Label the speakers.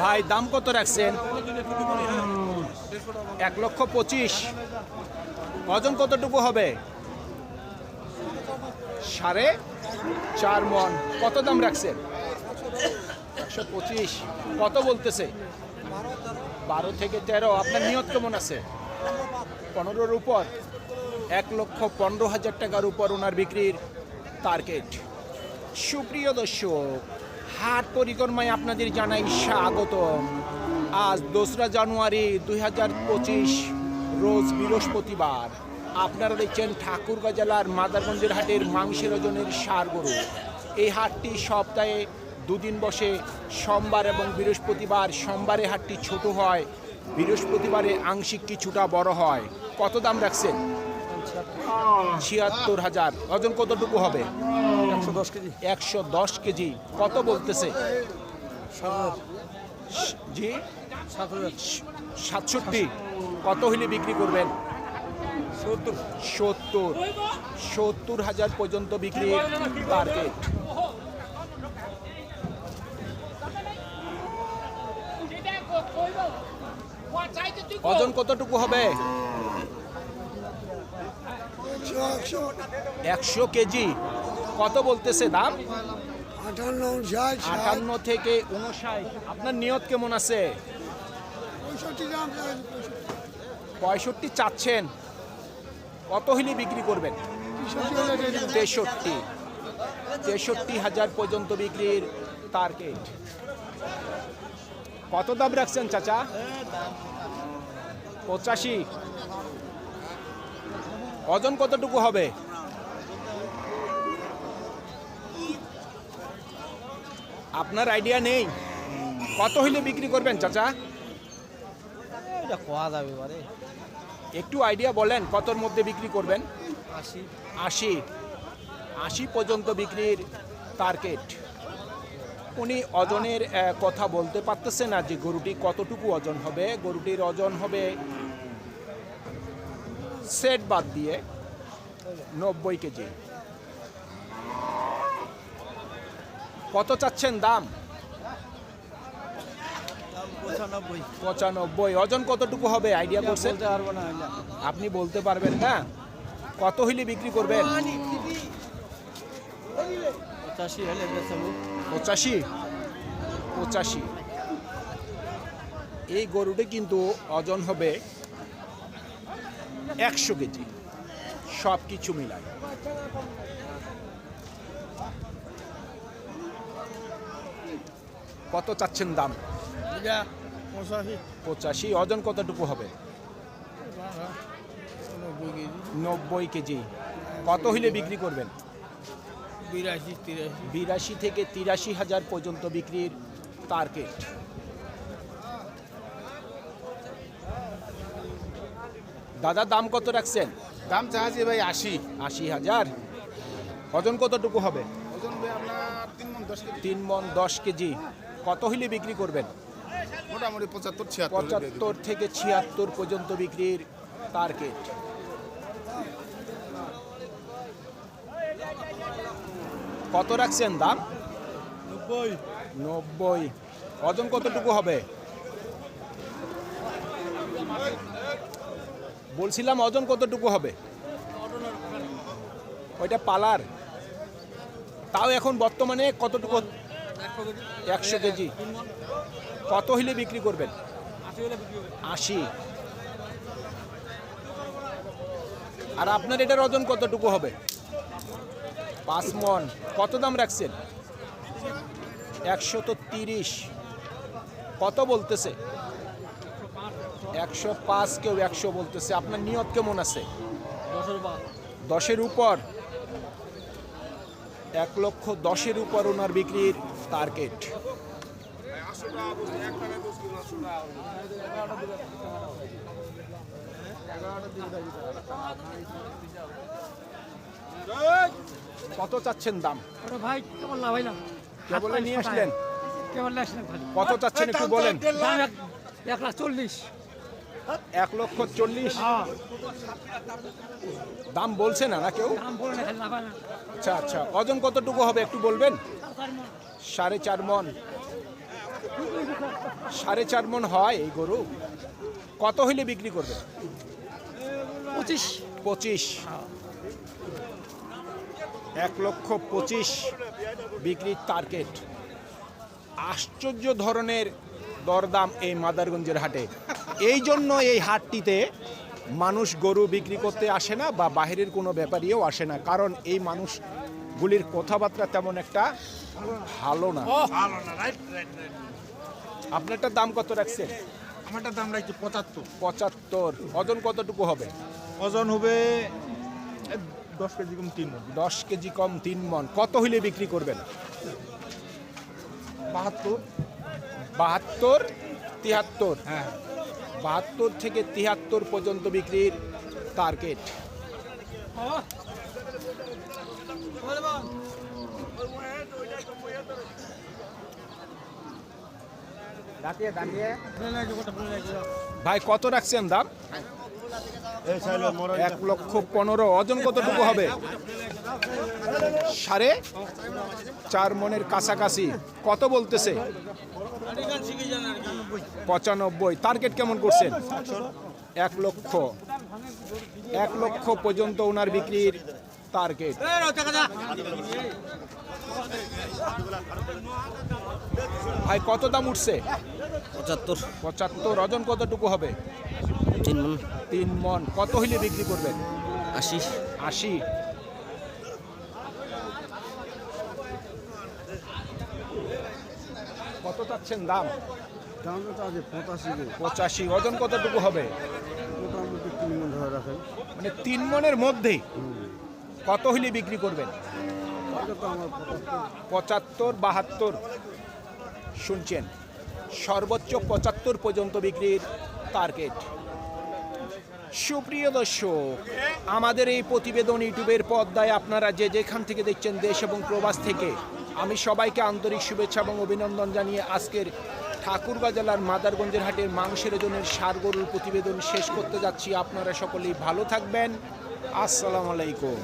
Speaker 1: ভাই, দাম কত রাখছেন? এক লক্ষ পঁচিশ। ওজন কতটুকু হবে? সাড়ে চার মন। কত দাম রাখছেন? একশো পঁচিশ। কত বলতেছে? বারো থেকে তেরো। আপনার নিয়ত কেমন আছে? পনেরোর উপর। এক লক্ষ পনেরো হাজার টাকার উপর ওনার বিক্রির টার্গেট সুপ্রিয় দর্শক হাট পরিক্রমায় আপনাদের জানাই স্বাগতম। আজ দোসরা জানুয়ারি দুই হাজার পঁচিশ, রোজ বৃহস্পতিবার। আপনারা দেখছেন ঠাকুরগাঁ জেলার মাদারগঞ্জের হাটের মাংসের ওজনের সার গরু। এই হাটটি সপ্তাহে দুদিন বসে, সোমবার এবং বৃহস্পতিবার। সোমবারে হাটটি ছোট হয়, বৃহস্পতিবারে আংশিক কিছুটা বড় হয়। কত দাম রাখছেন? ছিয়াত্তর হাজার। ওজন কতটুকু হবে?
Speaker 2: একশো দশ কেজি।
Speaker 1: একশো দশ কেজি। কত বলতেছে? জি? সাতষট্টি। কত হইলে বিক্রি করবেন?
Speaker 2: সত্তর।
Speaker 1: সত্তর। সত্তর হাজার পর্যন্ত বিক্রি টার্গেট ওজন কতটুকু হবে? একশো কেজি। কত বলতেছে দাম?
Speaker 3: আটান্ন
Speaker 1: থেকে উনষাট। আপনার নিয়ত কেমন আছে?
Speaker 3: পঁয়ষট্টি
Speaker 1: চাচ্ছেন। কত হিলি বিক্রি করবেন?
Speaker 3: তেষট্টি।
Speaker 1: তেষট্টি হাজার পর্যন্ত বিক্রির টার্গেট কত দাম রাখছেন চাচা? পঁচাশি। ওজন কতটুকু হবে? আপনার আইডিয়া নেই? কত হইলে বিক্রি করবেন চাচা?
Speaker 2: এটা কোয়া যাবে বারে?
Speaker 1: একটু আইডিয়া বলেন কতর মধ্যে বিক্রি করবেন?
Speaker 2: আশি।
Speaker 1: আশি। আশি পর্যন্ত বিক্রির টার্গেট উনি ওজনের কথা বলতে পারতেছে না যে গরুটি কতটুকু ওজন হবে। গরুটির ওজন হবে সেট বাদ দিয়ে নব্বই কেজি। কত চাচ্ছেন দাম?
Speaker 2: পঁচানব্বই।
Speaker 1: ওজন কতটুকু হবে? আইডিয়া করছেন? আপনি বলতে পারবেন না কত হইলে বিক্রি করবেন?
Speaker 2: পঁচাশি?
Speaker 1: পঁচাশি। এই গরুটি কিন্তু ওজন হবে একশো কেজি। সব কিছু মিলাই কত চাচ্ছেন দাম?
Speaker 2: পঁচাশি।
Speaker 1: ওজন কতটুকু হবে?
Speaker 2: নব্বই কেজি।
Speaker 1: কত হইলে বিক্রি করবেন?
Speaker 2: বিরাশি
Speaker 1: বিরাশি থেকে তিরাশি হাজার পর্যন্ত বিক্রির টার্গেট। দাদা দাম কত রাখছেন?
Speaker 4: দাম চাহাজি ভাই আশি।
Speaker 1: আশি হাজার। ওজন কতটুকু হবে?
Speaker 4: ওজন ভাই আপনার তিন মন দশ কেজি।
Speaker 1: তিন মন দশ কেজি। কত হইলে বিক্রি করবেন?
Speaker 4: মোটামুটি পঁচাত্তর ছিয়াত্তর
Speaker 1: পঁচাত্তর থেকে ছিয়াত্তর পর্যন্ত বিক্রির টার্গেট কত রাখছেন দাম?
Speaker 2: নব্বই।
Speaker 1: নব্বই। ওজন কতটুকু হবে? বলছিলাম ওজন কতটুকু হবে? ওইটা পালার। তাও এখন বর্তমানে কতটুকু? একশো কেজি। কত হইলে বিক্রি করবেন? আশি। আর আপনার এটার ওজন কতটুকু হবে? পাঁচ মন। কত দাম রাখছেন? একশো তো তিরিশ। কত বলতেছে? একশো পাঁচ কেউ একশো বলতেছে। আপনার নিয়ত কেমন আছে?
Speaker 2: দশের
Speaker 1: উপর। এক লক্ষ দশের উপর ওনার বিক্রির টার্গেট। কত চাচ্ছেন দাম?
Speaker 5: ভাই কেমন ভাই না।
Speaker 1: কেবল নিয়ে আসলেন।
Speaker 5: কেমন আসলেন
Speaker 1: কত চাচ্ছেন একটু বলেন।
Speaker 5: এক লাখ চল্লিশ।
Speaker 1: এক লক্ষ চল্লিশ।
Speaker 5: হ্যাঁ।
Speaker 1: দাম বলছে না না কেউ? আচ্ছা আচ্ছা। ওজন কতটুকু হবে একটু বলবেন? সাড়ে চার মন। সাড়ে চার মন হয় এই গরু। কত হইলে বিক্রি করবে
Speaker 5: পঁচিশ।
Speaker 1: পঁচিশ। এক লক্ষ পঁচিশ বিক্রির টার্গেট আশ্চর্য ধরনের দরদাম এই মাদারগঞ্জের হাটে। এই জন্য এই হাটটিতে মানুষ গরু বিক্রি করতে আসে না বা বাহিরের কোনো ব্যাপারীও আসে না। কারণ এই মানুষগুলির কথাবার্তা তেমন একটা ভালো না। আপনারটা দাম কত রাখছেন?
Speaker 4: আমারটার দাম রাখছি পঁচাত্তর।
Speaker 1: পঁচাত্তর। ওজন কতটুকু হবে?
Speaker 4: ওজন হবে দশ কেজি কম তিন মন।
Speaker 1: দশ কেজি কম তিন মন। কত হইলে বিক্রি করবেন?
Speaker 4: বাহাত্তর।
Speaker 1: বাহাত্তর তিয়াত্তর
Speaker 4: হ্যাঁ।
Speaker 1: বাহাত্তর থেকে তিয়াত্তর পর্যন্ত বিক্রির টার্গেট ভাই কত রাখছেন দাম? এক লক্ষ পনেরো। ওজন কতটুকু হবে? সাড়ে চার মনের কাছাকাছি। কত বলতেছে? পঁচানব্বই। টার্গেট কেমন করছেন? এক লক্ষ। এক লক্ষ পর্যন্ত ওনার বিক্রির টার্গেট ভাই কত দাম উঠছে?
Speaker 2: পঁচাত্তর।
Speaker 1: পঁচাত্তর। ওজন কতটুকু হবে?
Speaker 2: তিন মন।
Speaker 1: তিন মন। কত হইলে বিক্রি করবেন?
Speaker 2: আশি।
Speaker 1: আশি। কত চাচ্ছেন দাম?
Speaker 3: দামটা তো আছে পঁচাশি
Speaker 1: পঁচাশি ওজন কতটুকু হবে?
Speaker 3: মোটামুটি তিন মন ধরে রাখেন।
Speaker 1: মানে তিন মনের মধ্যেই? কত হইলে বিক্রি করবেন? পঁচাত্তর। বাহাত্তর? শুনছেন সর্বোচ্চ পঁচাত্তর পর্যন্ত বিক্রির টার্গেট সুপ্রিয় দর্শক আমাদের এই প্রতিবেদন ইউটিউবের পর্দায় আপনারা যে যেখান থেকে দেখছেন দেশ এবং প্রবাস থেকে আমি সবাইকে আন্তরিক শুভেচ্ছা এবং অভিনন্দন জানিয়ে আজকের ঠাকুরগাঁ জেলার মাদারগঞ্জের হাটের মাংসের ওজনের সার গরুর প্রতিবেদন শেষ করতে যাচ্ছি। আপনারা সকলেই ভালো থাকবেন। আসসালামু আলাইকুম।